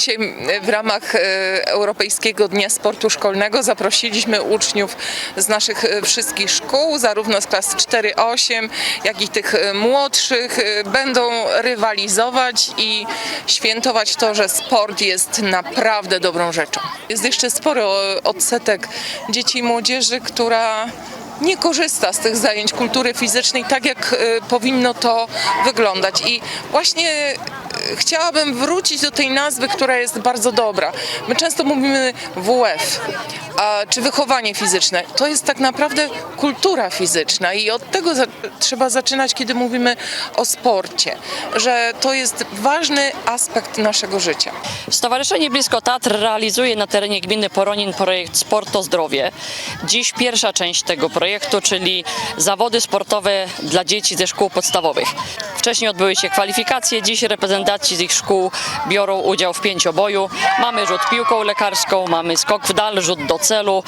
Dzisiaj w ramach e, Europejskiego Dnia Sportu Szkolnego zaprosiliśmy uczniów z naszych e, wszystkich szkół, zarówno z klas 4-8, jak i tych e, młodszych. Będą rywalizować i świętować to, że sport jest naprawdę dobrą rzeczą. Jest jeszcze spory odsetek dzieci i młodzieży, która nie korzysta z tych zajęć kultury fizycznej tak, jak powinno to wyglądać. I właśnie chciałabym wrócić do tej nazwy, która jest bardzo dobra. My często mówimy WF, a, czy wychowanie fizyczne. To jest tak naprawdę kultura fizyczna i od tego za, trzeba zaczynać, kiedy mówimy o sporcie, że to jest ważny aspekt naszego życia. Stowarzyszenie Blisko Tatr realizuje na terenie gminy Poronin projekt Sport to Zdrowie. Dziś pierwsza część tego projektu, czyli zawody sportowe dla dzieci ze szkół podstawowych. Wcześniej odbyły się kwalifikacje, dziś reprezentanci z ich szkół biorą udział w pięcioboju. Mamy rzut piłką lekarską, mamy skok w dal, rzut do celu,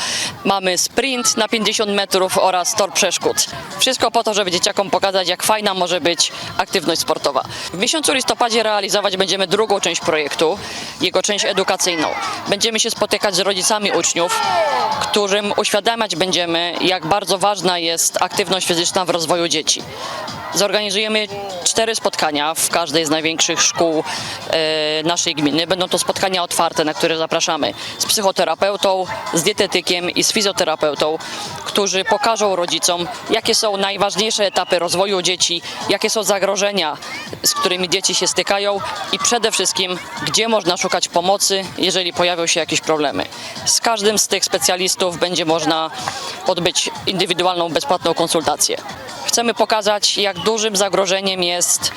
mamy sprint na 50 metrów oraz tor przeszkód. Wszystko po to, żeby dzieciakom pokazać, jak fajna może być aktywność sportowa. W miesiącu listopadzie realizować będziemy drugą część projektu, jego część edukacyjną. Będziemy się spotykać z rodzicami uczniów, którym uświadamiać będziemy, jak bardzo ważna jest aktywność fizyczna w rozwoju dzieci. Zorganizujemy cztery spotkania w każdej z największych szkół e, naszej gminy. Będą to spotkania otwarte, na które zapraszamy z psychoterapeutą, z dietetykiem i z fizjoterapeutą, którzy pokażą rodzicom, jakie są najważniejsze etapy rozwoju dzieci, jakie są zagrożenia, z którymi dzieci się stykają i przede wszystkim, gdzie można szukać pomocy, jeżeli pojawią się jakieś problemy. Z każdym z tych specjalistów będzie można odbyć indywidualną, bezpłatną konsultację. Chcemy pokazać, jak dużym zagrożeniem jest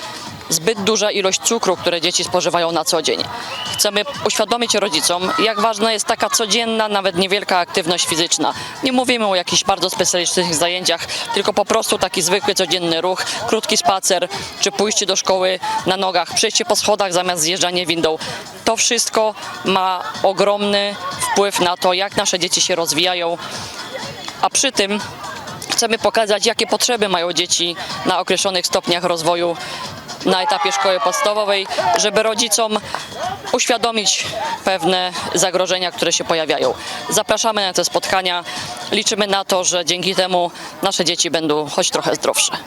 zbyt duża ilość cukru, które dzieci spożywają na co dzień. Chcemy uświadomić rodzicom, jak ważna jest taka codzienna, nawet niewielka aktywność fizyczna. Nie mówimy o jakichś bardzo specjalistycznych zajęciach, tylko po prostu taki zwykły, codzienny ruch, krótki spacer, czy pójście do szkoły na nogach, przejście po schodach zamiast zjeżdżanie windą. To wszystko ma ogromny wpływ na to, jak nasze dzieci się rozwijają, a przy tym chcemy pokazać, jakie potrzeby mają dzieci na określonych stopniach rozwoju na etapie szkoły podstawowej, żeby rodzicom uświadomić pewne zagrożenia, które się pojawiają. Zapraszamy na te spotkania. Liczymy na to, że dzięki temu nasze dzieci będą choć trochę zdrowsze.